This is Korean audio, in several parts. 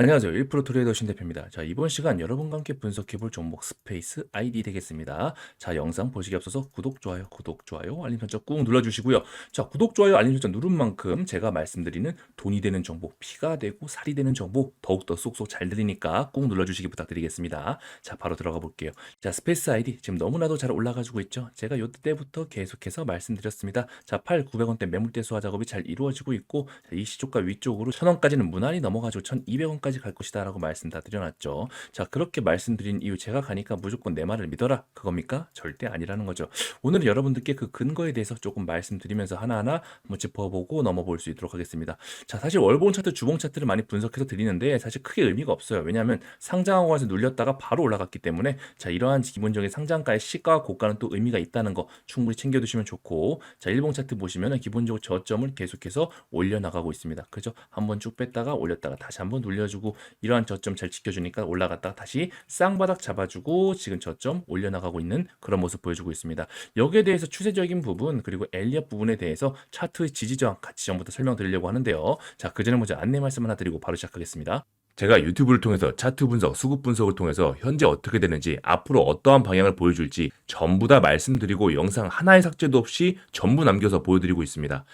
안녕하세요. 1프로 트레이더 신대표입니다. 자, 이번 시간 여러분과 함께 분석해 볼 종목 스페이스 아이디 되겠습니다. 자, 영상 보시기 앞서서 구독, 좋아요, 구독, 좋아요, 알림 설정 꾹 눌러주시고요. 자, 구독, 좋아요, 알림 설정 누른 만큼 제가 말씀드리는 돈이 되는 정보, 피가 되고 살이 되는 정보 더욱더 쏙쏙 잘 들리니까 꾹 눌러주시기 부탁드리겠습니다. 자, 바로 들어가 볼게요. 자, 스페이스 아이디 지금 너무나도 잘 올라가지고 있죠. 제가 요때 때부터 계속해서 말씀드렸습니다. 자, 8, 900원대 매물대 수화 작업이 잘 이루어지고 있고 자, 이 시초가 위쪽으로 1000원까지는 무난히 넘어가지고 1200원까지 갈 것이다 라고 말씀 다 드려놨죠. 자, 그렇게 말씀드린 이유 제가 가니까 무조건 내 말을 믿어라. 그겁니까? 절대 아니라는 거죠. 오늘은 여러분들께 그 근거에 대해서 조금 말씀드리면서 하나하나 한번 짚어보고 넘어볼 수 있도록 하겠습니다. 자, 사실 월봉 차트, 주봉 차트를 많이 분석해서 드리는데 사실 크게 의미가 없어요. 왜냐하면 상장하고 가서 눌렸다가 바로 올라갔기 때문에 자, 이러한 기본적인 상장가의 시가와 고가는 또 의미가 있다는 거 충분히 챙겨두시면 좋고 자, 일봉 차트 보시면은 기본적으로 저점을 계속해서 올려나가고 있습니다. 그죠? 한번 쭉 뺐다가 올렸다가 다시 한번 돌려주고 이러한 저점 잘 지켜주니까 올라갔다가 다시 쌍바닥 잡아주고 지금 저점 올려나가고 있는 그런 모습 보여주고 있습니다. 여기에 대해서 추세적인 부분 그리고 엘리엇 부분에 대해서 차트의 지지저항 같이 전부터 설명드리려고 하는데요. 자, 그 전에 먼저 안내 말씀 하나 드리고 바로 시작하겠습니다. 제가 유튜브를 통해서 차트 분석, 수급 분석을 통해서 현재 어떻게 되는지, 앞으로 어떠한 방향을 보여줄지 전부 다 말씀드리고 영상 하나의 삭제도 없이 전부 남겨서 보여드리고 있습니다.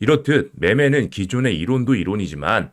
이렇듯 매매는 기존의 이론도 이론이지만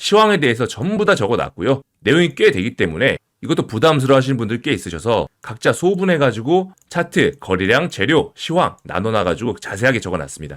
시황에 대해서 전부 다 적어 놨고요. 내용이 꽤 되기 때문에 이것도 부담스러워 하시는 분들 꽤 있으셔서 각자 소분해가지고 차트, 거래량, 재료, 시황 나눠놔가지고 자세하게 적어놨습니다.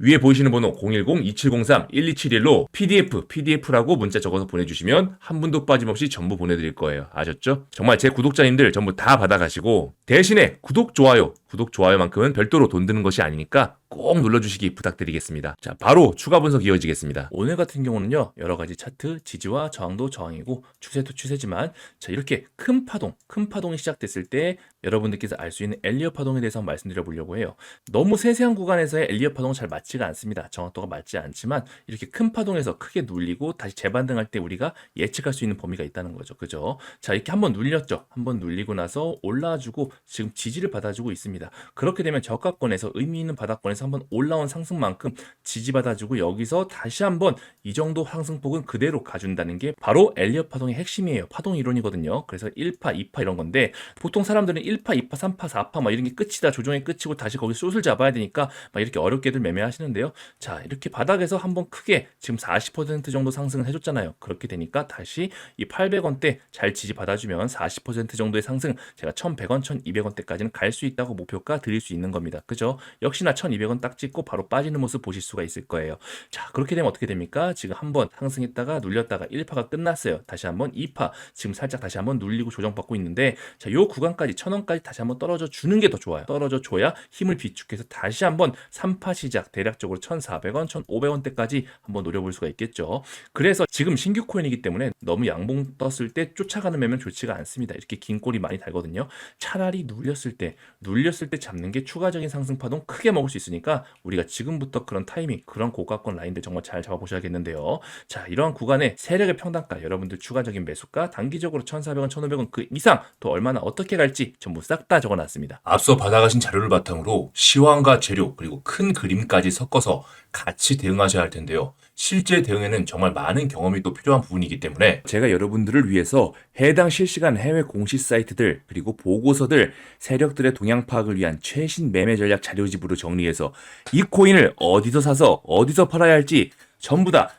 위에 보이시는 번호 010-2703-1271로 PDF, PDF라고 문자 적어서 보내주시면 한 분도 빠짐없이 전부 보내드릴 거예요. 아셨죠? 정말 제 구독자님들 전부 다 받아가시고 대신에 구독, 좋아요, 구독, 좋아요만큼은 별도로 돈 드는 것이 아니니까 꼭 눌러주시기 부탁드리겠습니다. 자, 바로 추가 분석 이어지겠습니다. 오늘 같은 경우는요, 여러 가지 차트, 지지와 저항도 저항이고, 추세도 추세지만, 자, 이렇게 큰 파동, 큰 파동이 시작됐을 때, 여러분들께서 알 수 있는 엘리어 파동에 대해서 말씀드려 보려고 해요. 너무 세세한 구간에서의 엘리어 파동은 잘 맞지 가 않습니다. 정확도가 맞지 않지만, 이렇게 큰 파동에서 크게 눌리고, 다시 재반등할 때 우리가 예측할 수 있는 범위가 있다는 거죠. 그죠? 자, 이렇게 한번 눌렸죠. 한번 눌리고 나서 올라와주고, 지금 지지를 받아주고 있습니다. 그렇게 되면 저가권에서 의미 있는 바닥권에서 한번 올라온 상승만큼 지지받아주고 여기서 다시 한번 이 정도 상승폭은 그대로 가준다는 게 바로 엘리엇 파동의 핵심이에요. 파동 이론이거든요. 그래서 1파, 2파 이런 건데 보통 사람들은 1파, 2파, 3파, 4파 막 이런 게 끝이다. 조정의 끝이고 다시 거기 숏을 잡아야 되니까 막 이렇게 어렵게들 매매하시는 하시는데요. 자, 이렇게 바닥에서 한번 크게 지금 40% 정도 상승을 해줬잖아요. 그렇게 되니까 다시 이 800원대 잘 지지 받아주면 40% 정도의 상승 제가 1100원, 1200원대까지는 갈 수 있다고 목표가 드릴 수 있는 겁니다. 그죠? 역시나 1200원 딱 찍고 바로 빠지는 모습 보실 수가 있을 거예요. 자, 그렇게 되면 어떻게 됩니까? 지금 한번 상승했다가 눌렸다가 1파가 끝났어요. 다시 한번 2파, 지금 살짝 다시 한번 눌리고 조정받고 있는데 자, 요 구간까지 1000원까지 다시 한번 떨어져 주는 게 더 좋아요. 떨어져 줘야 힘을 비축해서 다시 한번 3파 시작 대략 적으로 1,400원, 1,500원대까지 한번 노려볼 수가 있겠죠. 그래서 지금 신규 코인이기 때문에 너무 양봉 떴을 때 쫓아가는 매면 좋지가 않습니다. 이렇게 긴 꼬리 많이 달거든요. 차라리 눌렸을 때, 눌렸을 때 잡는 게 추가적인 상승 파동 크게 먹을 수 있으니까 우리가 지금부터 그런 타이밍, 그런 고가권 라인들 정말 잘 잡아보셔야겠는데요. 자, 이러한 구간에 세력의 평단가, 여러분들 추가적인 매수가, 단기적으로 1,400원, 1,500원 그 이상 또 얼마나 어떻게 갈지 전부 싹 다 적어놨습니다. 앞서 받아가신 자료를 바탕으로 시황과 재료 그리고 큰 그림까지 섞어서 같이 대응하셔야 할 텐데요. 실제 대응에는 정말 많은 경험이 또 필요한 부분이기 때문에 제가 여러분들을 위해서 해당 실시간 해외 공시 사이트들 그리고 보고서들 세력들의 동향 파악을 위한 최신 매매 전략 자료집으로 정리해서 이 코인을 어디서 사서 어디서 팔아야 할지 전부 다